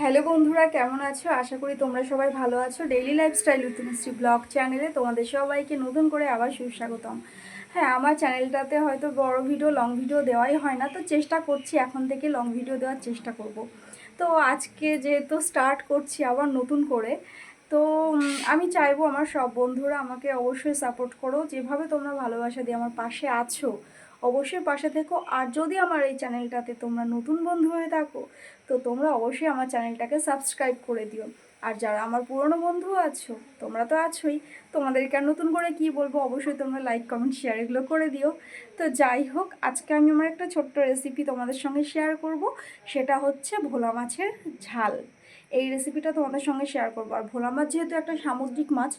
Hello বন্ধুরা, কেমন আছো? আশা করি তোমরা সবাই ভালো আছো। ডেইলি লাইফস্টাইল উত্তমশ্রী ব্লগ চ্যানেলে তোমাদের সবাইকে নতুন করে আবার সুস্বাগতম। হ্যাঁ আমার চ্যানেলটাতে হয়তো বড় ভিডিও লং ভিডিও দেওয়াই হয় না, তো চেষ্টা করছি এখন থেকে লং ভিডিও দেওয়ার চেষ্টা করব। তো আজকে যেহেতু স্টার্ট করছি আবার নতুন করে, তো আমি চাইব আমার সব বন্ধুরা আমাকে অবশ্যই সাপোর্ট করো। যেভাবে তোমরা ভালোবাসা দিয়ে আমার পাশে আছো অবশ্যই পাশে থেকো। আর যদি আমার এই চ্যানেলটাতে তোমরা নতুন বন্ধু হয়ে থাকো, তো তোমরা অবশ্যই আমার চ্যানেলটাকে সাবস্ক্রাইব করে দিও। আর যারা আমার পুরনো বন্ধু আছো, তোমরা তো আছোই। তোমাদেরকে আর নতুন করে কি বলব, অবশ্যই তোমরা লাইক কমেন্ট শেয়ার এগুলো করে দিও। তো যাই হোক, আজকে আমি আমার একটা ছোট্ট রেসিপি তোমাদের সঙ্গে শেয়ার করব। সেটা হচ্ছে ভোলা মাছের ঝাল। এই রেসিপিটা তোমাদের সঙ্গে শেয়ার করব। আর ভোলা মাছ যেহেতু একটা সামুদ্রিক মাছ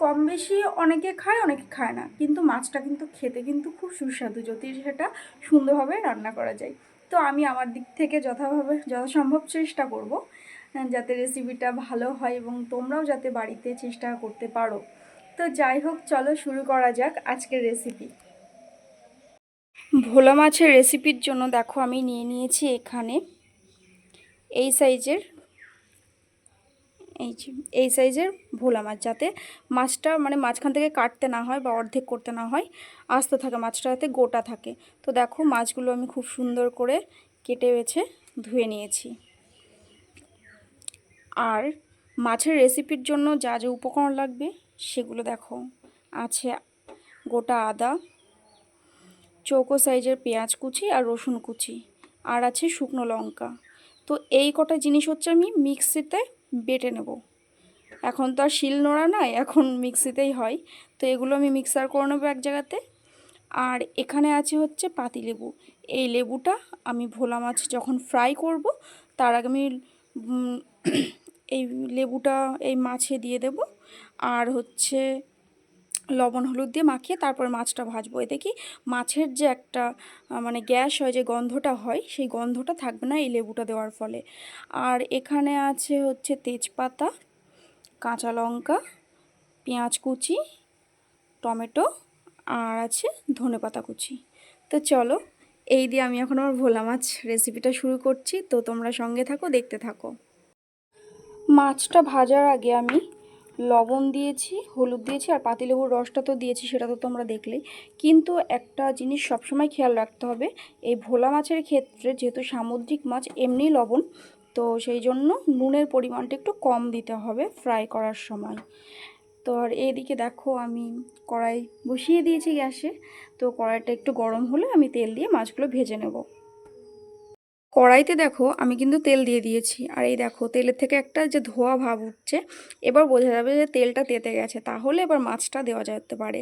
কম বেশি অনেকে খায় অনেকে খায় না। কিন্তু মাছটা কিন্তু খেতে কিন্তু খুব সুস্বাদু। যদি সেটা সুন্দরভাবে রান্না করা যায়। তো আমি আমার দিক থেকে যথাভাবে, যথাসম্ভব চেষ্টা করব যাতে রেসিপিটা ভালো হয় এবং তোমরাও যাতে বাড়িতে চেষ্টা করতে পারো। তো যাই হোক, চলো শুরু করা যাক আজকের রেসিপি ভোলা মাছের রেসিপির জন্য দেখো আমি নিয়ে নিয়েছি এখানে এই সাইজের এই যে, এই সাইজের ভোলা মাছ, যাতে মাছটা মানে মাঝখান থেকে কাটতে না হয় বা অর্ধেক করতে না হয়, আস্ত থাকে মাছটা, যাতে গোটা থাকে। তো দেখো, মাছগুলো আমি খুব সুন্দর করে কেটে বেছে ধুয়ে নিয়েছি। আর মাছের রেসিপির জন্য যা যা উপকরণ লাগবে, সেগুলো দেখো। আছে গোটা আদা, চৌকো সাইজের পেঁয়াজ কুচি আর রসুন কুচি। আর আছে শুকনো লঙ্কা। তো এই কটা জিনিস হচ্ছে আমি মিক্সিতে বেটে নেব। এখন তো আর শিল নোড়া নয় এখন মিক্সিতেই হয়। তো এগুলো আমি মিক্সার করে নেব এক জায়গাতে। আর এখানে আছে হচ্ছে পাতি লেবু। এই লেবুটা আমি ভোলা মাছ যখন ফ্রাই করব, তার আগে আমি এই লেবুটা এই মাছে দিয়ে দেব। আর হচ্ছে লবণ, হলুদ দিয়ে মাখিয়ে তারপর মাছটা ভাজবো। এতে কি মাছের যে একটা মানে গ্যাস হয়, যে গন্ধটা হয়, সেই গন্ধটা থাকবে না এই লেবুটা দেওয়ার ফলে। আর এখানে আছে হচ্ছে তেজপাতা, কাঁচা লঙ্কা, পেঁয়াজ কুচি, টমেটো আর আছে ধনেপাতা কুচি। তো চলো, এই দিয়ে আমি এখন আমার ভোলা মাছ রেসিপিটা শুরু করছি। তো তোমরা সঙ্গে থাকো, দেখতে থাকো। মাছটা ভাজার আগে আমি লবণ দিয়েছি, হলুদ দিয়েছি আর পাতিলেবুর রসটা তো দিয়েছি, সেটা তো তোমরা দেখলেই। কিন্তু একটা জিনিস সবসময় খেয়াল রাখতে হবে, এই ভোলা মাছের ক্ষেত্রে যেহেতু সামুদ্রিক মাছ এমনি লবণ। তো সেই জন্য নুনের পরিমাণটা একটু কম দিতে হবে ফ্রাই করার সময়। তো আর এইদিকে দেখো আমি কড়াই বসিয়ে দিয়েছি গ্যাসে। তো কড়াইটা একটু গরম হলে আমি তেল দিয়ে মাছগুলো ভেজে নেব। কড়াইতে দেখো আমি কিন্তু তেল দিয়ে দিয়েছি। আর এই দেখো তেলের থেকে একটা যে ধোয়া ভাব উঠছে, এবার বোঝা যাবে যে তেলটা তেতে গেছে। তাহলে এবার মাছটা দেওয়া যেতে পারে।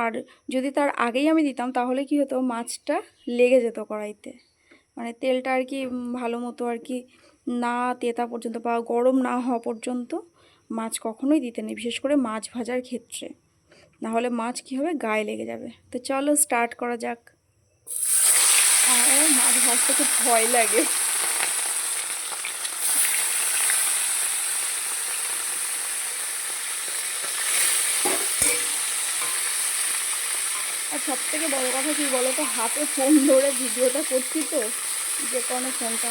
আর যদি তার আগেই আমি দিতাম, তাহলে কি হতো? মাছটা লেগে যেত কড়াইতে। মানে তেলটা আর কি ভালো মতো আর কি না তেতা পর্যন্ত বা গরম না হওয়া পর্যন্ত মাছ কখনোই দিতে নেই, বিশেষ করে মাছ ভাজার ক্ষেত্রে। না হলে মাছ কী হবে? গায়ে লেগে যাবে। তো চলো স্টার্ট করা যাক। মাছ ভাজতে খুব ভয় লাগে। আর সব থেকে বড়ো কথা কি বলো তো হাতে ফোন ধরে ভিডিওটা করছি তো, যে কোনো ফোনটা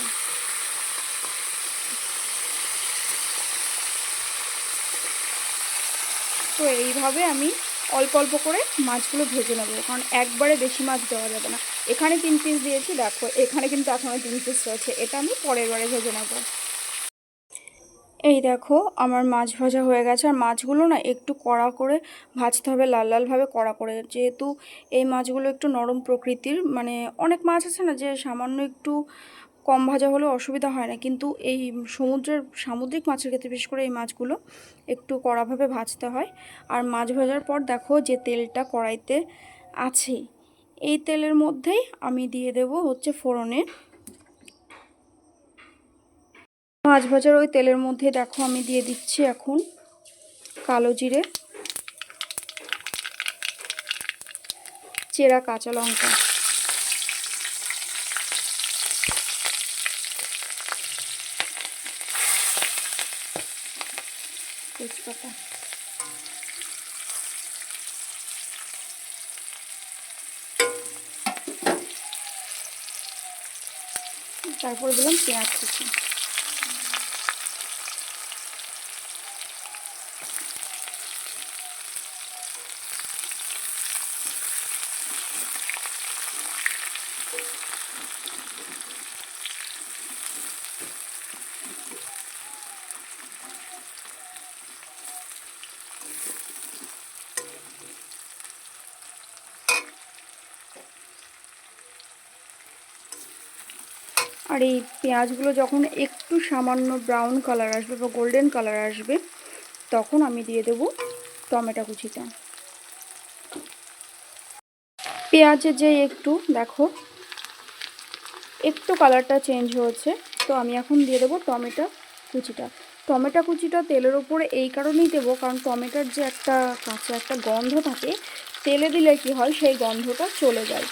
তো এইভাবে আমি অল্প অল্প করে মাছগুলো ভেজে নেব, কারণ একবারে বেশি মাছ দেওয়া যাবে না। এখানে তিন পিস দিয়েছি, দেখো, এখানে কিন্তু এখনও তিন পিস রয়েছে, এটা আমি পরের বারে ভেজে নেব। এই দেখো, আমার মাছ ভাজা হয়ে গেছে, আর মাছগুলো না একটু কড়া করে ভাজতে হবে, লাল লালভাবে কড়া করে। যেহেতু এই মাছগুলো একটু নরম প্রকৃতির মানে অনেক মাছ আছে না যে সামান্য একটু কম ভাজা হলেও অসুবিধা হয় না। কিন্তু এই সমুদ্রের সামুদ্রিক মাছের ক্ষেত্রে, বিশেষ করে এই মাছগুলো, একটু কড়াভাবে ভাজতে হয়। আর মাছ ভাজার পর দেখো যে তেলটা কড়াইতে আছে। এই তেলের মধ্যেই আমি দিয়ে দেব হচ্ছে ফোড়নে। মাছ ভাজার ওই তেলের মধ্যে দেখো আমি দিয়ে দিচ্ছি এখন কালো জিরে, চেরা কাঁচা লঙ্কা। তেজপাতা। তারপর দিলাম পেঁয়াজ কুচি। আর এই পেঁয়াজগুলো যখন একটু সামান্য ব্রাউন কালার আসবে বা গোল্ডেন কালার আসবে, তখন আমি দিয়ে দেব টমেটো কুচিটা। পেঁয়াজের যে একটু, দেখো, একটু কালারটা চেঞ্জ হয়েছে, তো আমি এখন দিয়ে দেবো টমেটো কুচিটা। টমেটো কুচিটা তেলের ওপরে এই কারণেই দেবো, কারণ টমেটোর যে একটা কাঁচা একটা গন্ধ থাকে, তেলে দিলে কি হয়, সেই গন্ধটা চলে যায়।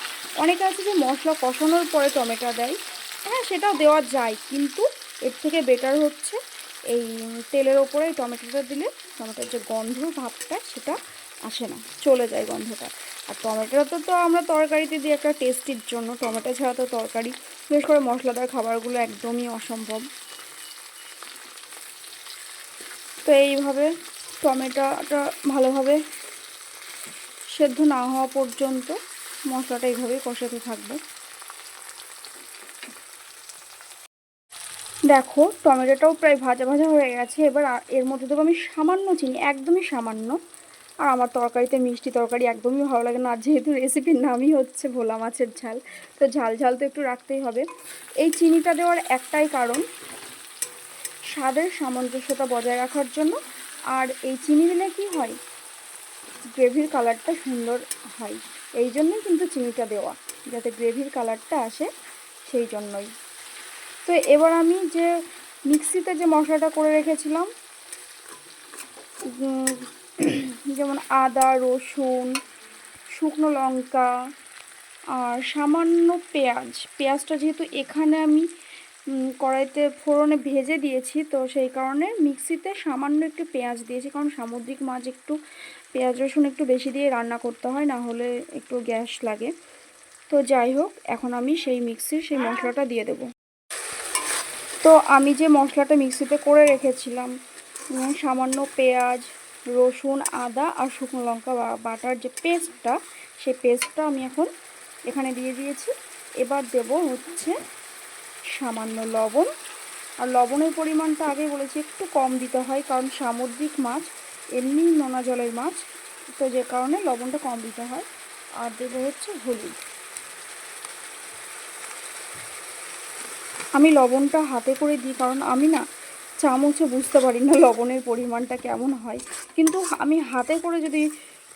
অনেকে আছে যে মশলা কষানোর পরে টমেটো দেয় হ্যাঁ সেটাও দেওয়া যায়। কিন্তু এর থেকে বেটার হচ্ছে এই তেলের ওপরে টমেটোটা দিলে টমেটোর যে গন্ধ ভাবটা সেটা আসে না, চলে যায় গন্ধটা। আর টমেটোটা তো তো আমরা তরকারিতে দিই একটা টেস্টির জন্য। টমেটো ছাড়া তো তরকারি, বিশেষ করে মশলাদার খাবারগুলো একদমই অসম্ভব। তো এইভাবে টমেটোটা ভালোভাবে সেদ্ধ না হওয়া পর্যন্ত মশলাটা এইভাবেই কষাতে থাকবে। দেখো, টমেটোটাও প্রায় ভাজা ভাজা হয়ে গেছে। এবার এর মধ্যে দেবো আমি সামান্য চিনি, একদমই সামান্য। আর আমার তরকারিতে মিষ্টি তরকারি একদমই ভালো লাগে না। আর যেহেতু রেসিপির নামই হচ্ছে ভোলা মাছের ঝাল, তো ঝাল ঝাল তো একটু রাখতেই হবে। এই চিনিটা দেওয়ার একটাই কারণ, স্বাদের সামঞ্জস্যতা বজায় রাখার জন্য। আর এই চিনি দিলে কি হয়? গ্রেভির কালারটা সুন্দর হয়। এই জন্যই কিন্তু চিনিটা দেওয়া, যাতে গ্রেভির কালারটা আসে সেই জন্যই। তো এবার আমি যে মিক্সিতে যে মশলাটা করে রেখেছিলাম যেমন আদা, রসুন, শুকনো লঙ্কা আর সামান্য পেঁয়াজ। পেঁয়াজটা যেহেতু এখানে আমি কড়াইতে ফোড়নে ভেজে দিয়েছি, তো সেই কারণে মিক্সিতে সামান্য একটু পেঁয়াজ দিয়েছি, কারণ সামুদ্রিক মাছ একটু পেঁয়াজ, রসুন একটু বেশি দিয়ে রান্না করতে হয়, না হলে একটু গ্যাস লাগে। তো যাই হোক, এখন আমি সেই মিক্সির সেই মশলাটা দিয়ে দেব। তো আমি যে মশলাটা মিক্সিতে করে রেখেছিলাম সামান্য পেঁয়াজ, রসুন, আদা আর শুকনো লঙ্কা বাটার যে পেস্টটা, সেই পেস্টটা আমি এখন এখানে দিয়ে দিয়েছি। এবার দেব হচ্ছে সামান্য লবণ। আর লবণের পরিমাণটা আগে বলেছি, একটু কম দিতে হয়, কারণ সামুদ্রিক মাছ, এমনি নোনা জলের মাছ, তো যে কারণে লবণটা কম দিতে হয়। আর দেবো হচ্ছে হলুদ। আমি লবণটা হাতে করে দিই, কারণ আমি না চামচে বুঝতে পারি না লবণের পরিমাণটা কেমন হয়। কিন্তু আমি হাতে করে যদি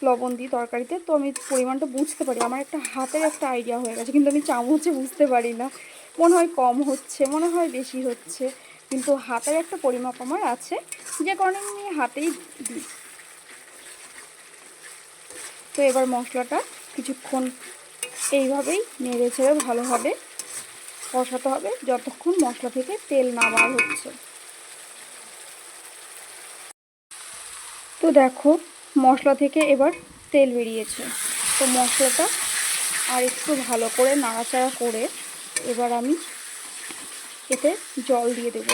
লবণ দিই তরকারিতে, তো আমি পরিমাণটা বুঝতে পারি। আমার একটা হাতের একটা আইডিয়া হয়ে গেছে, কিন্তু আমি চামচে বুঝতে পারি না। মনে হয় কম হচ্ছে, মনে হয় বেশি হচ্ছে, কিন্তু হাতের একটা পরিমাপ আমার আছে। যে কারণে আমি হাতেই দিই। তো এবার মশলাটা কিছুক্ষণ এইভাবেই নেড়ে ছেড়ে ভালোভাবে কষাতে হবে যতক্ষণ মশলা থেকে তেল না বার হচ্ছে। তো দেখো, মশলা থেকে এবার তেল বেরিয়েছে। তো মশলাটা আর একটু ভালো করে নাড়াচাড়া করে এবার আমি এতে জল দিয়ে দেব।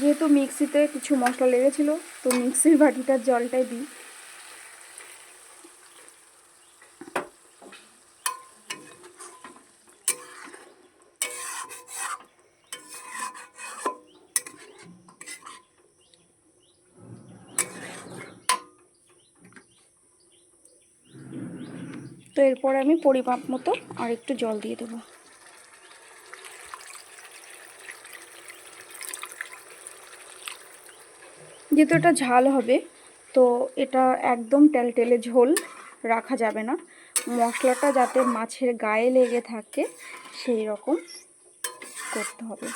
যেহেতু মিক্সিতে কিছু মশলা লেগেছিলো, তো মিক্সির বাটিটার জলটাই দিই। তো এরপরে আমি পরিমাপ মতো আর একটু জল দিয়ে দেবো। যেহেতু এটা ঝাল হবে, তো এটা একদম টেলটেলে ঝোল রাখা যাবে না। মশলাটা যাতে মাছের গায়ে লেগে থাকে, সেই রকম করতে হবে।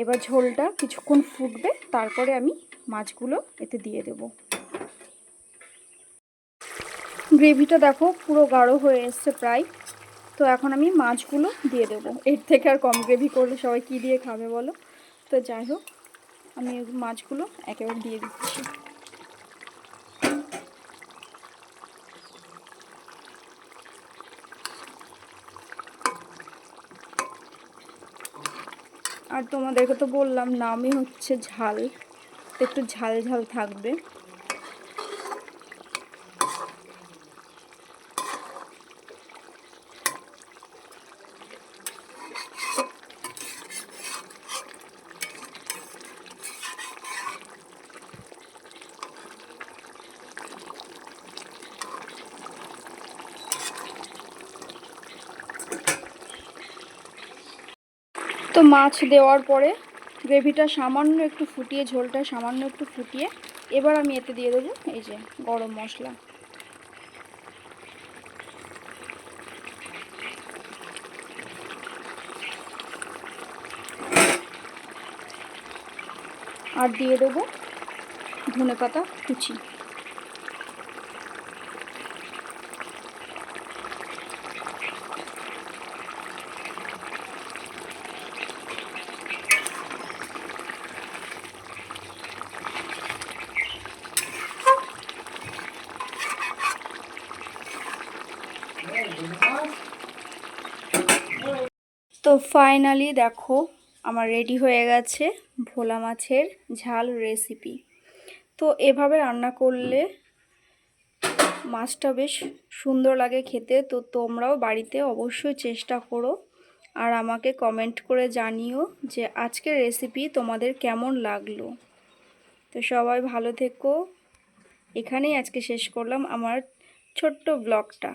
এবার ঝোলটা কিছুক্ষণ ফুটবে, তারপরে আমি মাছগুলো এতে দিয়ে দেবো। গ্রেভিটা দেখো, পুরো গাঢ় হয়ে এসছে প্রায়। তো এখন আমি মাছগুলো দিয়ে দেবো। এর থেকে আর কম গ্রেভি করলে সবাই কী দিয়ে খাবে বলো? তো যাই হোক, আমি মাছগুলো একেবারে দিয়ে দিচ্ছি। আর তোমাদেরকে তো বললাম, নামই হচ্ছে ঝাল। একটু ঝাল ঝাল থাকবে। তো মাছ দেওয়ার পরে গ্রেভিটা সামান্য একটু ফুটিয়ে, ঝোলটা সামান্য একটু ফুটিয়ে এবার আমি এতে দিয়ে দেবো এই যে গরম মশলা। আর দিয়ে দেবো ধনে পাতা কুচি। তো ফাইনালি দেখো, আমার রেডি হয়ে গেছে ভোলা মাছের ঝাল রেসিপি তো এভাবে রান্না করলে মাছটা বেশ সুন্দর লাগে খেতে, তো তোমরাও বাড়িতে অবশ্যই চেষ্টা করো। আর আমাকে কমেন্ট করে জানিও যে আজকের রেসিপি তোমাদের কেমন লাগল। তো সবাই ভালো থেকো। এখানেই আজকে শেষ করলাম আমার ছোট্ট ব্লগটা